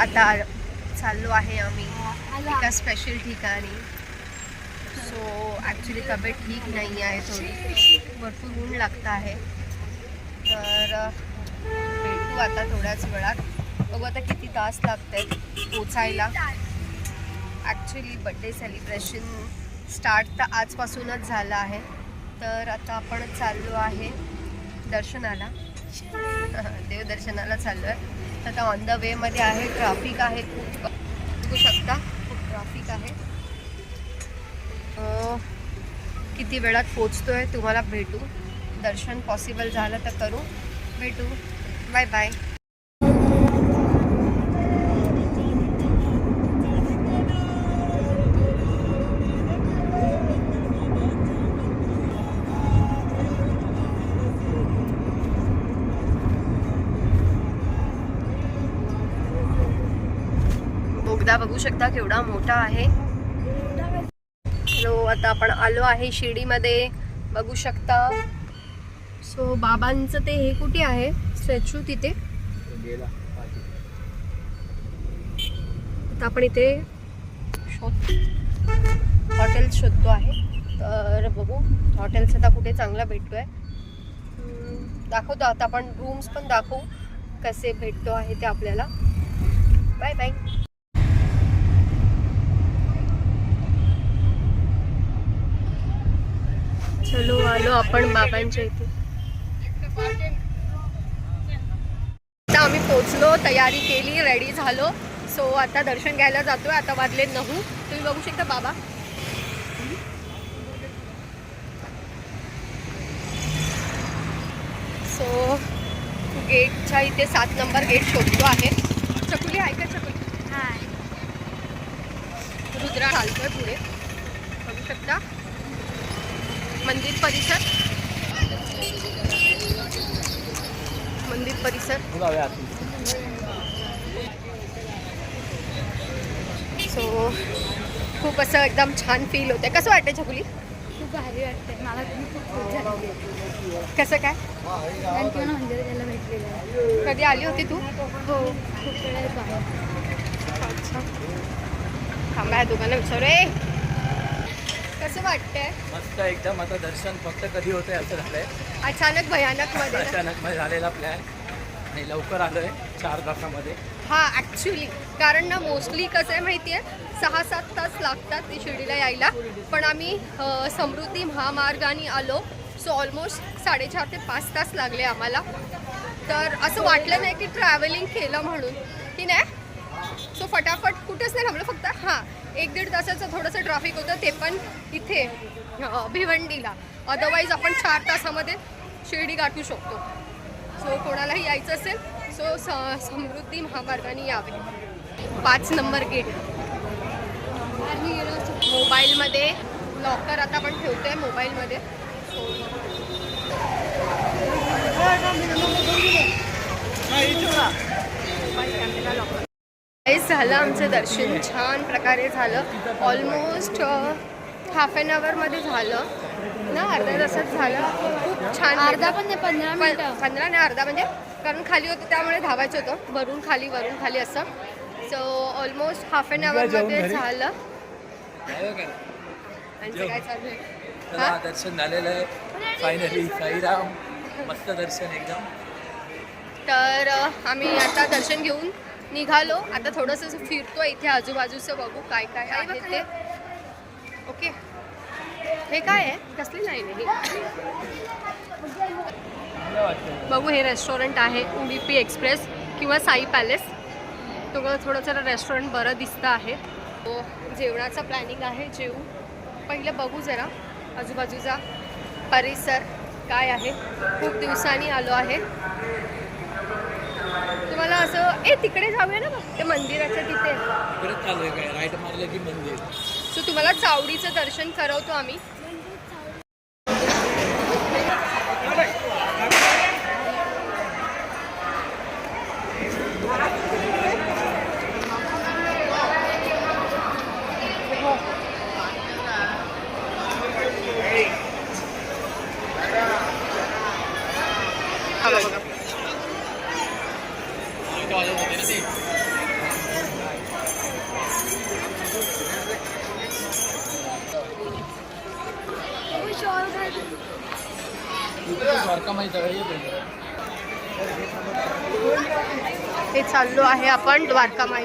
आता चाललो आहे आम्ही एका स्पेशल ठिकाणी. सो ॲक्च्युली तब्येत ठीक नाही आहे थोडी. भरपूर ऊन लागतं आहे. तर भेटू आता थोड्याच वेळात. बघू आता किती तास लागते पोचायला. ॲक्च्युली बड्डे सेलिब्रेशन स्टार्ट तर आजपासूनच झालं आहे. तर आता आपण चाललो आहे दर्शनाला. देवदर्शनाला चाललो आहे आता ऑन द वेमध्ये आहे है ट्राफिक है बघू शकता, खूप ट्रॅफिक आहे. कि वेळात पोचतोय तुम्हाला भेटू. दर्शन पॉसिबल झालं तर करू. भेटू. बाय बाय बोगदा बघू शकता केवढा मोठा आहे. हॅलो आता आपण आलो आहे शिर्डीमध्ये. बघू शकता. सो बाबांचं ते हे कुठे आहे? स्टॅच्यू तिथे? आता आपण इथे शोध हॉटेल शोधतो आहे. तर बघू हॉटेल्स आता कुठे चांगला भेटतोय. आहे दाखवतो. आता आपण रूम्स पण दाखवू कसे भेटतो आहे ते आपल्याला. बाय बाय चलो आलो आपण बाबांच्या इथे. आता आम्ही पोचलो तयारी केली रेडी झालो. सो आता दर्शन घ्यायला जातोय. आता वाजले नऊ. तुम्ही बघू शकता बाबा. सो गेटच्या इथे सात नंबर गेट शोधतो आहे. चकुली आहे का चकुली? रुद्रा चालतोय पुढे. बघू शकता. मंदिर परिसर. मंदिर परिसर. सो खूप असं एकदम छान फील होतंय. कसं वाटतंय छकुली? खूप भारी वाटतंय. मला खूप कसं काय? मला भेटलेलं कधी आली होती तू? हो खूप वेळा अच्छा. थांबा दोघांना विचारू. कसं वाटतंय? मस्त एकदम आता दर्शन फक्त कधी होतंय असं झालंय. अचानक भयानकमध्ये ना? अचानक मध्ये झालेला प्लॅन आणि लवकर आलोय चार तासामध्ये. हा ॲक्च्युली कारण ना मोस्टली कसं आहे माहिती आहे सहा सात तास लागतात ते शिर्डीला यायला. पण आम्ही अ, समृद्धी महामार्गाने आलो. सो ऑलमोस्ट साडेचार ते पाच तास लागले आम्हाला. तर असं वाटलं नाही की ट्रॅव्हलिंग केलं म्हणून. की नाही? फटाफट कुठेच नाही थांबलं फक्त हां एक दीड तासाचं थोडंसं ट्रॅफिक होतं ते पण इथे भिवंडीला. अदरवाईज आपण चार तासामध्ये शिर्डी गाठू शकतो. सो कोणालाही यायचं असेल सो स समृद्धी महामार्गाने यावे. पाच नंबर गेट असतो मोबाईलमध्ये लॉकर आता आपण ठेवतोय मोबाईलमध्ये. सो काहीच झालं आमचं दर्शन. छान प्रकारे झालं. ऑलमोस्ट हाफ अन आवरमध्ये झालं. ना अर्ध्या तासात झालं. खूप छान अर्धा भेटलं. पण नाही पंधरा मिनिटं. पंधरा नाही अर्धा म्हणजे कारण खाली होतं त्यामुळे धावायचं होतं. वरून खाली वरून खाली असं. सो ऑलमोस्ट हाफ अन आवरमध्ये. झालं? आणि काय चालू आहे? हा? दर्शन झालेलं आहे. फायनली साईराम. मस्त दर्शन एकदम. तर आम्ही आता दर्शन घेऊन निघालो. आता थोडंसं फिरतो इथे आजूबाजूचं बघू काय काय आहे ते. ओके. हे काय आहे? कसली लाईन आहे ही? बघू हे रेस्टॉरंट आहे उडीपी एक्सप्रेस किंवा साई पॅलेस तो थोडंसं रेस्टॉरंट बरं दिसतं आहे. तो जेवणाचा प्लॅनिंग आहे जेवू. पहिलं बघू जरा आजूबाजूचा परिसर काय आहे. खूप दिवसांनी आलो आहे. तुम्हाला असं ए तिकडे जाऊया ना ते मंदिराच्या तिथे. परत चालू आहे काय? राईट मारलं की मंदिर. सो तुम्हाला चावडीचं दर्शन करवतो आम्ही. हा ते वाजत होते ना ते. हे चाललो आहे आपण द्वारका माई.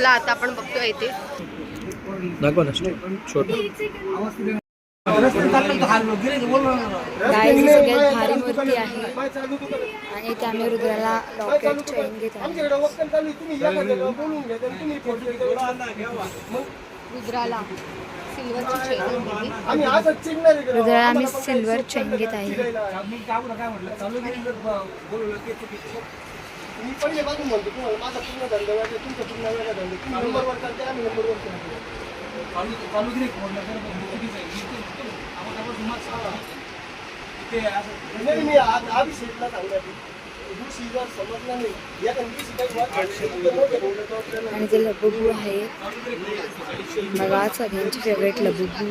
चला आता आपण बघतोय इथे. सगळ्यात भारी मूर्ती आहे. आणि त्या आम्ही रुद्राला रॉकेट चेन घेत आहे रुद्राला सिल्वरची चेन रुद्राला आम्ही सिल्वर चेन घेत आहे. मी पहिले बाजून म्हणतो तुम्हाला माझा पूर्ण धंदा वेगळा तुमचा पूर्ण वेगळा धंदा. तुम्ही नंबरवर चालते आम्ही नंबरवर चालतो नाही मी आज अभिषेकला सांगणार समजलं नाही. या आणि ते लबुबू आहे बघा सगळ्यांची फेवरेट लबुबू.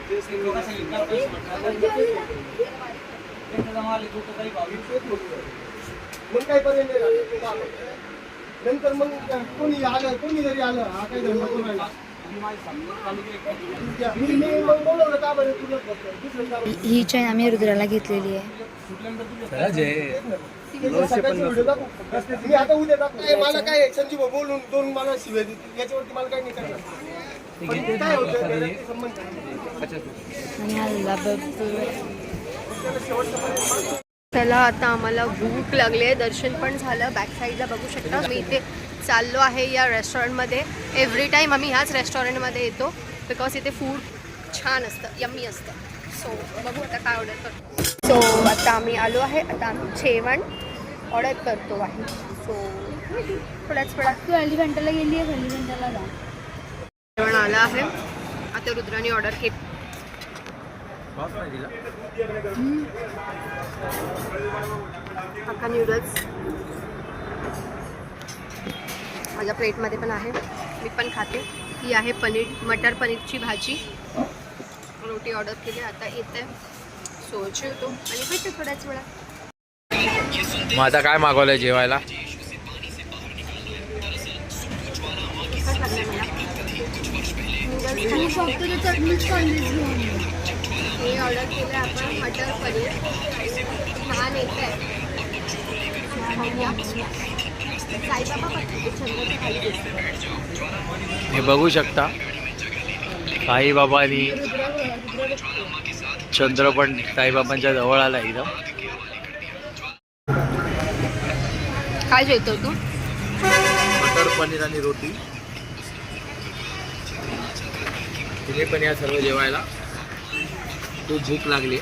मग काय पर्यंत. नंतर मग कोणी आलं कोणी जरी आलं हा काही धंदा करून राहिला. मी मी मग बोलवलं का बरं तुला? दुसरं का बरं? ही चेन आम्ही रुद्राला घेतलेली आहे. आता उद्या काय मला काय संजीव बोलून दोन मला शिव्या देतील. याच्यावरती मला काही नाही काय होतं संबंध आणि चला आता आम्हाला भूक लागली आहे. दर्शन पण झालं. बॅक साईडला बघू शकता. मी इथे चाललो आहे या रेस्टॉरंटमध्ये एव्हरी टाईम आम्ही ह्याच रेस्टॉरंटमध्ये येतो बिकॉज इथे फूड छान असतं यम्मी असतं. सो बघू आता काय ऑर्डर करतो. सो आता आम्ही आलो आहे. आता आम्ही जेवण ऑर्डर करतो आहे. सो थोड्याच वेळात. तू एलिफंटाला गेली आहे एलिफंटाला जा. जेवण आलं आहे. आता रुद्राने ऑर्डर केली. हक्का नूडल्स माझ्या प्लेटमध्ये पण आहे. मी पण खाते. ही आहे पनीर मटर पनीरची भाजी. रोटी ऑर्डर केली. आता येते सो जेवतो आणि भेटते थोड्याच वेळात. मग आता काय मागवलंय जेवायला? नूडल्स आणि फक्त कॉलेज घेऊन. हे ऑर्डर केलं आपण मटर पनीर. छान येत आहे. हे बघू शकता. साईबाबांनी चंद्र पण साईबाबांच्या जवळ आला एकदम. काय जेवतो तू? मटर पनीर आणि रोटी. तिने पण या सर्व जेवायला. खूप भूक लागली.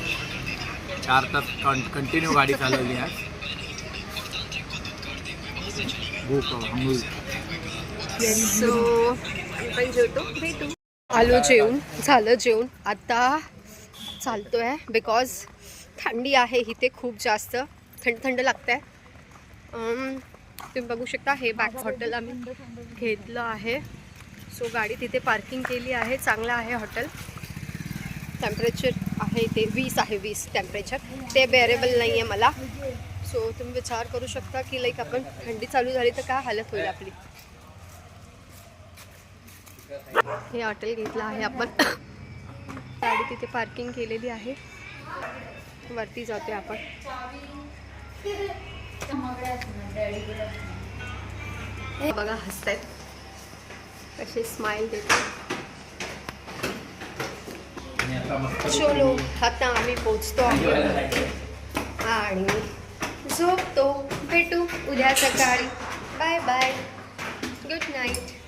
चार तास कंटिन्यू गाडी चालवली आहे भूक सो पण आलो जेवून झालं जेवून. आता चालतोय बिकॉज थंडी आहे इथे खूप जास्त. थंड थंड लागत आहे तुम्ही बघू शकता हे बॅक हॉटेल आम्ही घेतलं आहे. सो गाडी तिथे पार्किंग केली आहे. चांगलं आहे हॉटेल टेम्परेचर आहे ते वीस आहे वीस टेम्परेचर ते बेअरेबल नाही आहे मला. सो तुम्ही विचार करू शकता की लाईक आपण थंडी चालू झाली तर काय हालत होईल आपली? हे हॉटेल घेतलं आहे आपण. गाडी तिथे पार्किंग केलेली आहे. वरती जाते आपण. हे बघा आहेत कसे स्माइल देतात. चलो आता आम्ही पोचतो आहे आणि झोपतो. भेटू उद्या सकाळी. Bye bye good night